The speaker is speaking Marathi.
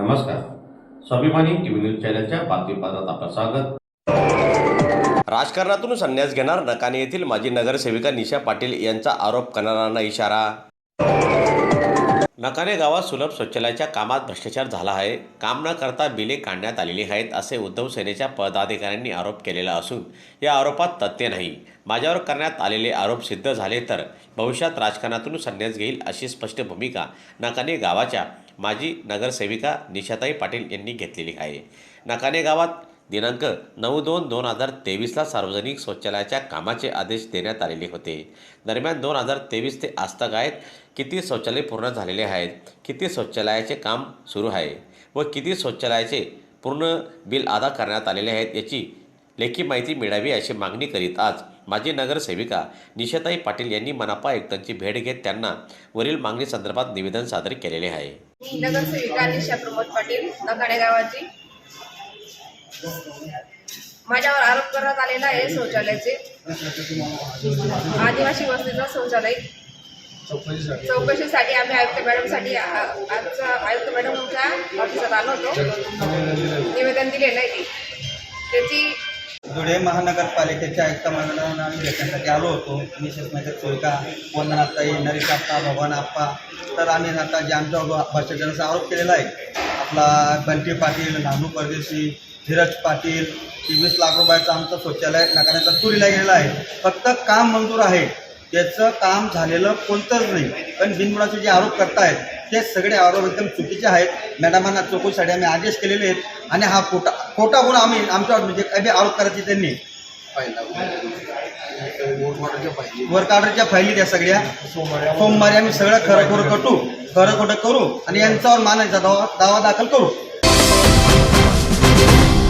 नमस्कार. स्वाभिमानी टीव्ही न्यूज चॅनलच्या बातमीपत्रात आपलं स्वागत. राजकारणातून संन्यास घेणार नकाने येथील माजी नगरसेविका निशा पाटील यांचा आरोप करणाऱ्यांना इशारा. नकाने गावात सुलभ शौचालयाच्या कामात भ्रष्टाचार झाला आहे. काम न करता बिले काढण्यात आलेली आहेत असे उद्धव सेनेच्या पदाधिकाऱ्यांनी आरोप केलेला असून या आरोपात तथ्य नाही. माझ्यावर करण्यात आलेले आरोप सिद्ध झाले तर भविष्यात राजकारणातून संन्यास घेईल अशी स्पष्ट भूमिका नकाने गावाच्या माजी नगरसेविका निशाताई पाटील यांनी घेतलेली आहे. नकाने गावात दिनांक नऊ दोन दोन हजार तेवीसला सार्वजनिक शौचालयाच्या कामाचे आदेश देण्यात आलेले होते. दरम्यान दोन हजार तेवीस ते आजतक आहेत. किती शौचालय पूर्ण झालेले आहेत? किती शौचालयाचे काम सुरू आहे? व किती शौचालयाचे पूर्ण बिल अदा करण्यात आलेले आहेत याची लेखी माहिती मिळावी अशी मागणी करीत आज माजी नगरसेविका निशाताई पाटील यांनी मनापा आयुक्तांची भेट घेत त्यांना वरील मागणी संदर्भात निवेदन सादर केलेले आहे. नगरसेविका निशा प्रमोद पाटील नकाडे गावाची. माझ्यावर आरोप करण्यात आलेला आहे शौचालयाचे. आदिवासी वस्तीचं शौचालय. चौकशीसाठी आम्ही आयुक्त मॅडमसाठी आ- आयुक्त आयुक्त मॅडमच्या ऑफिसात आलो होतो. निवेदन दिलेलं आहे त्याची धुळे महानगरपालिकेच्या आयुक्त मंडळानं आम्ही भेटण्यासाठी आलो होतो. विशेष म्हणजे चोयका वंदनाताई नरेश आप्पा भगवान आप्पा तर आम्ही आता जे आमच्या भ्रष्टाचाराचा आरोप केलेला आहे आपला बंटी पाटील नानू परदेशी धीरज पाटील वीस लाख रुपयाचं आमचं शौचालय नकाराचा चोरीला गेलेला आहे. फक्त काम मंजूर आहे. त्याचं काम झालेलं कोणतंच नाही. पण बिनबुडाचे जे आरोप करतायत ते सगळे आरोप एकदम चुकीचे आहेत. मॅडमांना चौकशीसाठी आम्ही आदेश केलेले आहेत. आणि हा खोटा खोटा गुण आम्ही आमच्यावर म्हणजे काही आरोप करायचे त्यांनी. वर्क ऑर्डरच्या फायली त्या सगळ्या. सोमवारी आम्ही सगळं खरं खोरं कटू. खरं खोटं करू. आणि यांच्यावर मानायचा दावा दावा दाखल करू.